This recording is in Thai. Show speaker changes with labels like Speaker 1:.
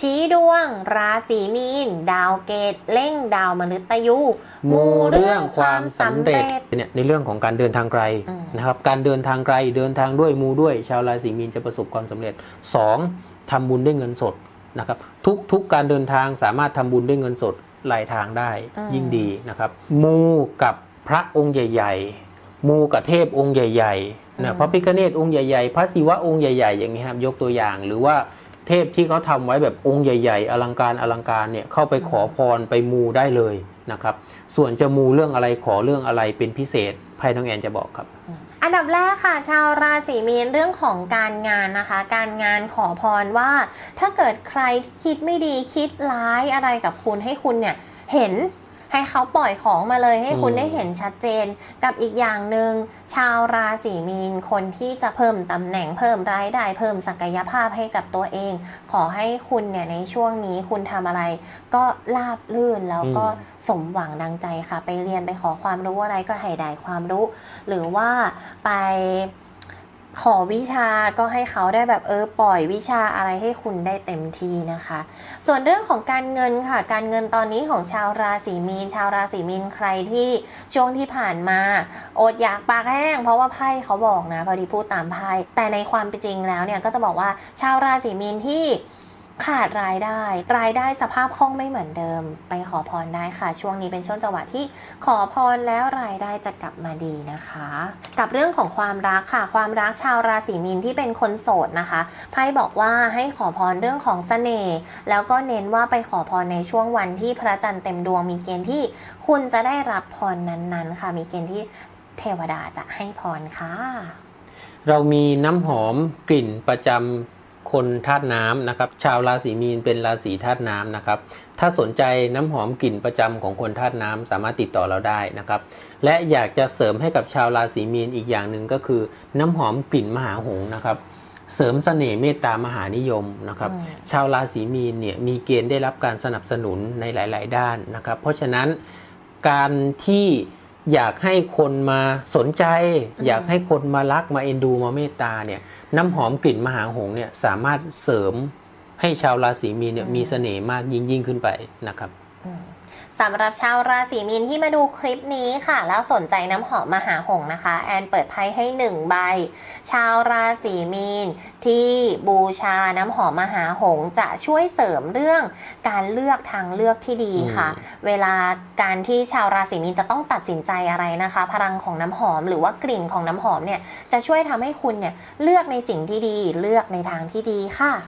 Speaker 1: ชี้ดวง ราศีมีน ดาวเกตเล่งดาวมฤตยู
Speaker 2: มูเรื่องความสำเร็จเนี่ยในเรื่องของการเดินทางไกล
Speaker 1: อืม
Speaker 2: นะครับการเดินทางไกลเดินทางด้วยมูด้วย ชาวราศีมีนจะประสบความสำเร็จ 2. ทำบุญด้วยเงินสดนะครับทุกทุกการเดินทางสามารถทำบุญด้วยเงินสดหลายทางได้ยิ่งดีนะครับ มูกับพระองค์ใหญ่ๆ มูกับเทพองค์ใหญ่ๆนะพระพิฆเนศองค์ใหญ่ๆ พระศิวะองค์ใหญ่ๆ อย่างนี้ครับยกตัวอย่างหรือว่า เทพที่เขาทำไว้แบบองค์ใหญ่ ๆ อลังการอลังการเนี่ยเข้าไปขอพรไปมูได้เลยนะครับ ส่วนจะมูเรื่องอะไรขอเรื่องอะไรเป็นพิเศษไพ่น้องแอนจะบอกครับ
Speaker 1: อันดับแรกค่ะ ชาวราศีมีนเรื่องของการงานนะคะ การงานขอพรว่า ถ้าเกิดใครที่คิดไม่ดีคิดร้ายอะไรกับคุณให้คุณเนี่ยเห็น ให้เขาปล่อยของมาเลยให้คุณ
Speaker 2: อืม
Speaker 1: ได้เห็นชัดเจน กับอีกอย่างหนึ่งชาวราศีมีน คนที่จะเพิ่มตำแหน่งเพิ่มรายได้เพิ่มศักยภาพให้กับตัวเอง ขอให้คุณเนี่ยในช่วงนี้คุณทำอะไร ก็ราบลื่นแล้วก็
Speaker 2: อืม
Speaker 1: สมหวังดังใจค่ะ ไปเรียนไปขอความรู้อะไรก็ให้ได้ความรู้ หรือว่าไป ขอวิชาก็ให้เขาได้แบบเออปล่อยวิชาอะไรให้คุณได้เต็มที่นะคะ ส่วนเรื่องของการเงินค่ะ การเงินตอนนี้ของชาวราศีมีน ชาวราศีมีนใครที่ช่วงที่ผ่านมาอดอยากปากแห้ง เพราะว่าไพ่เขาบอกนะพอดีพูดตามไพ่แต่ในความเป็นจริงแล้วเนี่ยก็จะบอกว่าชาวราศีมีนที่ ขาดรายได้ รายได้สภาพคล่องไม่เหมือนเดิม ไปขอพรได้ค่ะ ช่วงนี้เป็นช่วงจังหวะที่ขอพรแล้วรายได้จะกลับมาดีนะคะ กับเรื่องของความรักค่ะ ความรักชาวราศีมีนที่เป็นคนโสดนะคะไพ่บอกว่าให้ขอพรเรื่องของเสน่ห์แล้วก็เน้นว่าไปขอพรในช่วงวันที่พระจันทร์เต็มดวงมีเกณฑ์ที่คุณจะได้รับพรนั้นๆ ค่ะ มีเกณฑ์ที่เทวดาจะให้พรค่ะ
Speaker 2: เรามีน้ำหอมกลิ่นประจำ คนธาตุน้ำนะครับ ชาวราศีมีนเป็นราศีธาตุน้ำนะครับ ถ้าสนใจน้ำหอมกลิ่นประจำของคนธาตุน้ำสามารถติดต่อเราได้นะครับ และอยากจะเสริมให้กับชาวราศีมีนอีกอย่างหนึ่งก็คือ น้ำหอมกลิ่นมหาหงส์นะครับเสริมเสน่ห์เมตตามหานิยมนะครับ
Speaker 1: อืม
Speaker 2: ชาวราศีมีนเนี่ยมีเกณฑ์ได้รับการสนับสนุนในหลาย ๆ ด้านนะครับ เพราะฉะนั้นการที่ อยากให้คนมาสนใจ อยากให้คนมารักมาเอ็นดูมาเมตตาเนี่ยน้ำหอมกลิ่นมหาหงส์เนี่ยสามารถเสริมให้ชาวราศีมีนเนี่ยมีเสน่ห์มากยิ่งยิ่งขึ้นไปนะครับ
Speaker 1: อืม สำหรับชาวราศีมีนที่มาดูคลิปนี้ค่ะ แล้วสนใจน้ำหอมมหาหงส์นะคะ แอนเปิดไพ่ให้หนึ่งใบ ชาวราศีมีนที่บูชาน้ำหอมมหาหงส์จะช่วยเสริมเรื่องการเลือกทางเลือกที่ดีค่ะ
Speaker 2: อืม
Speaker 1: เวลาการที่ชาวราศีมีนจะต้องตัดสินใจอะไรนะคะ พลังของน้ำหอมหรือว่ากลิ่นของน้ำหอมเนี่ยจะช่วยทำให้คุณเนี่ยเลือกในสิ่งที่ดีเลือกในทางที่ดีค่ะ